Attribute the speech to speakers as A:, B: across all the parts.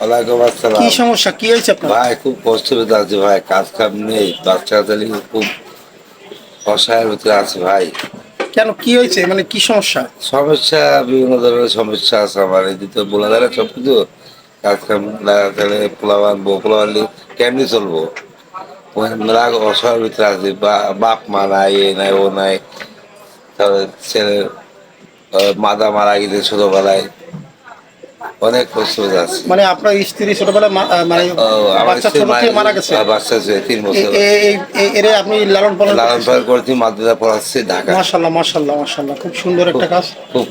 A: ওয়ালাইকুম আসসালাম।
B: কি সমস্যা? কি হয়েছে আপনার?
A: ভাই খুব আছে ভাই কাজ কাম নেই বাচ্চা খুব অসহায়ের ভিতরে আছে ভাই।
B: কেন কি হয়েছে? মানে কি সমস্যা?
A: সমস্যা বিভিন্ন ধরনের সমস্যা আছে আমার। এই বলা যায় সব কিছু কাজ কাম তাহলে কেমনি চলবো? মেলা অসহায়ের ভিতরে আছে। বাপ মা নাই এ নাই ও নাই তারপরে ছেলের আহ, মাদা মারা গেছে ছোটবেলায়। অনেক আছে।
B: মানে আপনার স্ত্রী ছোটবেলায় মানে বাচ্চা ছোট থেকে
A: মারা-
B: মারা গেছে?
A: বাচ্চা আছে তিন বছর।
B: এ- এ- এই- এই- এরে আপনি লালন পালন
A: লালন পালন করছি মাদ্রাসা পড়াচ্ছি ঢাকা
B: মাশাল্লাহ মাশাল্লাহ মাশাল্লাহ খুব সুন্দর একটা কাজ।
A: খুব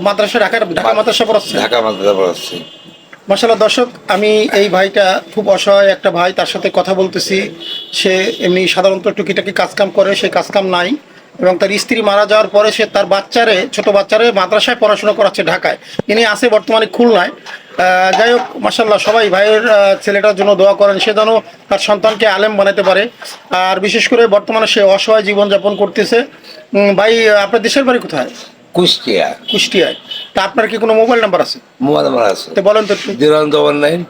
B: মাদ্রাসা ঢাকা মাদ্রাসা পড়াচ্ছে
A: ঢাকা মাদ্রাসা পড়াচ্ছি।
B: মাশাল্লাহ দর্শক আমি এই ভাইটা খুব অসহায় একটা ভাই তার সাথে কথা বলতেছি। সে এমনি সাধারণত টুকিটাকি কাজকাম করে সে কাজকাম নাই। এবং তার স্ত্রী মারা যাওয়ার পরে সে তার বাচ্চারে ছোট বাচ্চারে মাদ্রাসায় পড়াশোনা করাচ্ছে ঢাকায়। ইনি আছে বর্তমানে খুলনায়। যাই হোক মাসাল্লাহ সবাই ভাইয়ের ছেলেটার জন্য দোয়া করেন। সে যেন তার সন্তানকে আলেম বানাতে পারে। আর বিশেষ করে বর্তমানে সে অসহায় জীবনযাপন করতেছে। ভাই আপনার দেশের বাড়ি কোথায়?
A: কুষ্টিয়া।
B: কুষ্টিয়ায়। তা আপনার কি কোনো মোবাইল নাম্বার আছে?
A: মোবাইল নাম্বার আছে।
B: তো বলেন তো
A: জিরো ওয়ান ডবল নাইন।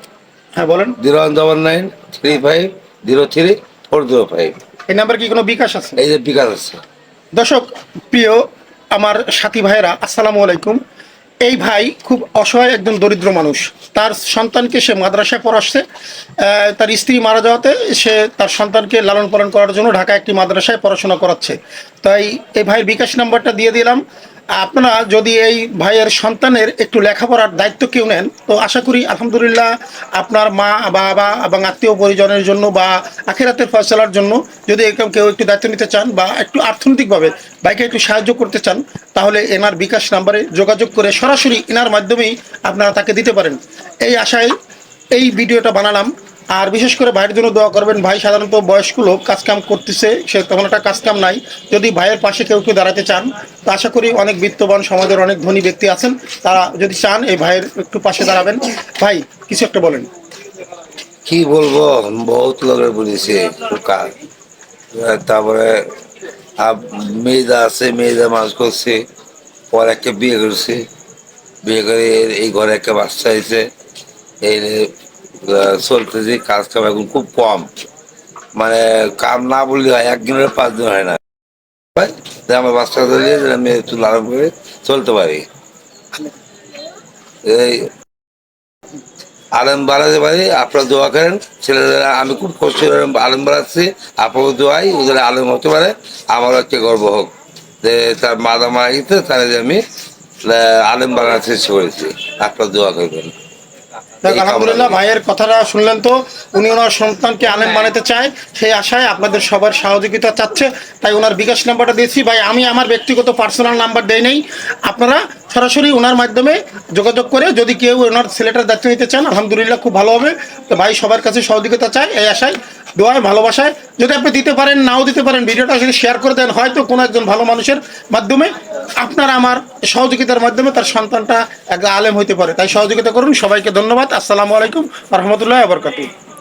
B: হ্যাঁ বলেন।
A: Zero one double nine three five zero three four zero five.
B: এই নাম্বার কি কোনো বিকাশ আছে?
A: এই যে বিকাশ আছে।
B: দর্শক, প্রিয় আমার সাথী ভাইয়েরা, আসসালামু আলাইকুম। এই ভাই খুব অসহায় একজন দরিদ্র মানুষ। তার সন্তানকে সে মাদ্রাসায় পড়াচ্ছে তার স্ত্রী মারা যাওয়াতে সে তার সন্তানকে লালন পালন করার জন্য ঢাকা একটি মাদ্রাসায় পড়াশোনা করাচ্ছে। তাই এই ভাইয়ের বিকাশ নাম্বারটা দিয়ে দিলাম। আপনারা যদি এই ভাইয়ের সন্তানের একটু লেখাপড়ার দায়িত্ব কেউ নেন, তো আশা করি আলহামদুলিল্লাহ আপনার মা, বাবা এবং আত্মীয় পরিজনের জন্য বা আখেরাতের ফয়সলার জন্য যদি এরকম কেউ একটু দায়িত্ব নিতে চান বা একটু অর্থনৈতিকভাবে বাইকে একটু সাহায্য করতে চান, তাহলে এনার বিকাশ নাম্বারে যোগাযোগ করে সরাসরি এনার মাধ্যমেই আপনারা তাকে দিতে পারেন। এই আশায় এই ভিডিওটা বানালাম। আর বিশেষ করে ভাইয়ের জন্য দোয়া করবেন, ভাই সাধারণত বয়স্ক লোক, কাজকাম করতেছে, সে তেমন একটা কাজকাম নাই। যদি ভাইয়ের পাশে কেউ কেউ দাঁড়াতে চান, তো আশা করি অনেক বিত্তবান সমাজের অনেক ধনী ব্যক্তি আছেন। তারা যদি চান, এই ভাইয়ের একটু পাশে দাঁড়াবেন। ভাই, কিছু একটা বলেন।
A: কি বলব? বহুত লোকের কাজ তারপরে মেয়েদা আছে, মেয়েদা মাছ করছে, পর একটা বিয়ে করছে। বিয়ে করে এই ঘরে একটা বাচ্চা হয়েছে এই চলতেছে কাজ কাম এখন খুব কম। মানে কাম না বললে হয় একদিনের পাঁচ দিন হয় না। আমার বাচ্চা ধরিয়ে আমি একটু লালন করে চলতে পারি। এই বাড়াতে পারি, আপনারা দোয়া করেন। ছেলেদের আমি খুব কষ্ট করে আলম বাড়াচ্ছি আপনারও দোয়াই ওদের আলম হতে পারে। আমারও একটা গর্ব হোক যে তার মাদা মারা গেছে যে আমি আলেম বানানোর চেষ্টা করেছি। আপনার দোয়া করবেন।
B: আলহামদুলিল্লাহ ভাইয়ের কথাটা শুনলেন তো উনি ওনার সন্তানকে আলেম বানাতে চায় সেই আশায় আপনাদের সবার সহযোগিতা চাচ্ছে তাই ওনার বিকাশ নাম্বারটা দিয়েছি। ভাই আমি আমার ব্যক্তিগত পার্সোনাল নাম্বার দেই নেই। আপনারা সরাসরি ওনার মাধ্যমে যোগাযোগ করে যদি কেউ ওনার ছেলেটার দায়িত্ব নিতে চান আলহামদুলিল্লাহ খুব ভালো হবে। তো ভাই সবার কাছে সহযোগিতা চায় এই আশায় দোয়ায় ভালোবাসায়। যদি আপনি দিতে পারেন, নাও দিতে পারেন, ভিডিওটা যদি শেয়ার করে দেন, হয়তো কোনো একজন ভালো মানুষের মাধ্যমে আপনার আমার সহযোগিতার মাধ্যমে তার সন্তানটা একটা আলেম হইতে পারে। তাই সহযোগিতা করুন। সবাইকে ধন্যবাদ। আসসালামু আলাইকুম রহমতুল্লাহ বরকাতুহ।